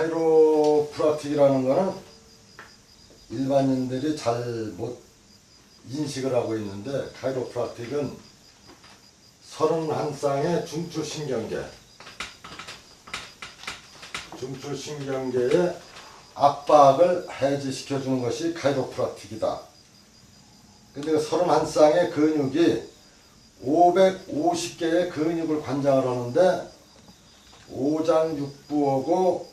카이로프라틱이라는 거는 일반인들이 잘 못 인식을 하고 있는데 카이로프라틱은 31쌍의 중추신경계 중추신경계의 압박을 해지시켜 주는 것이 카이로프라틱이다. 근데 그 31쌍의 근육이 550개의 근육을 관장을 하는데 오장육부하고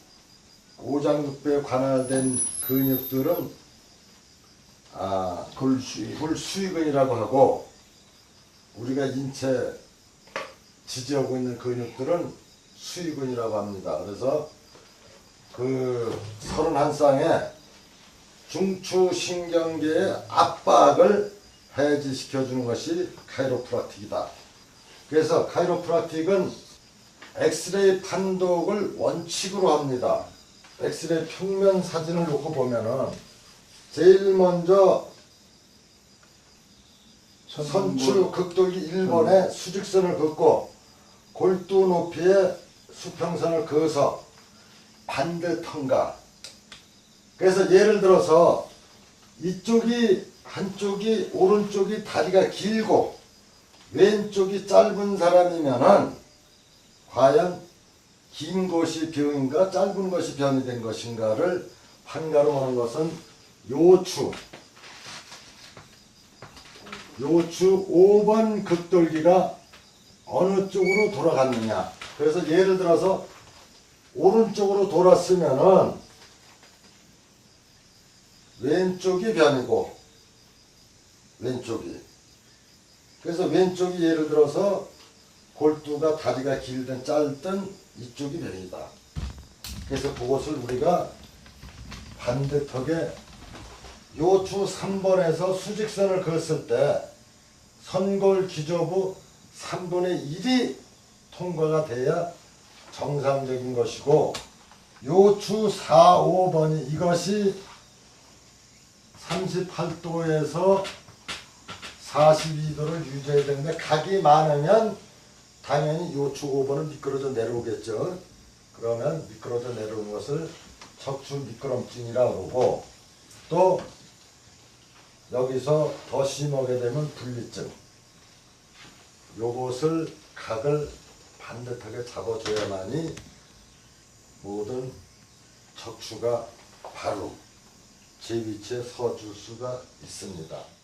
오장육부에 관할된 근육들은 아, 골수 불수익근이라고 하고 우리가 인체 지지하고 있는 근육들은 수익근이라고 합니다. 그래서 그 31쌍의 중추신경계의 압박을 해지시켜 주는 것이 카이로프라틱이다. 그래서 카이로프라틱은 엑스레이 판독을 원칙으로 합니다. 엑스레이 평면 사진을 놓고 보면은 제일 먼저 선추 극돌기 1번에 수직선을 긋고 골두 높이의 수평선을 그어서 반대 턴가. 그래서 예를 들어서 이쪽이 한쪽이 오른쪽이 다리가 길고 왼쪽이 짧은 사람이면은 과연 긴 것이 병인가 짧은 것이 병이 된 것인가를 판가로 하는 것은 요추. 요추 5번 극돌기가 어느 쪽으로 돌아갔느냐. 그래서 예를 들어서 오른쪽으로 돌았으면은 왼쪽이 변이고 왼쪽이. 그래서 왼쪽이 예를 들어서 골두가 다리가 길든 짧든 이쪽이 변이다. 그래서 그것을 우리가 반대턱에 요추 3번에서 수직선을 그었을 때 선골 기저부 3분의 1이 통과가 돼야 정상적인 것이고 요추 4, 5번이 이것이 38도에서 42도를 유지해야 되는데 각이 많으면 당연히 요추 5번은 미끄러져 내려오겠죠. 그러면 미끄러져 내려오는 것을 척추 미끄럼증이라고 그러고 또 여기서 더 심하게 되면 분리증. 요것을 각을 반듯하게 잡아줘야만이 모든 척추가 바로 제 위치에 서줄 수가 있습니다.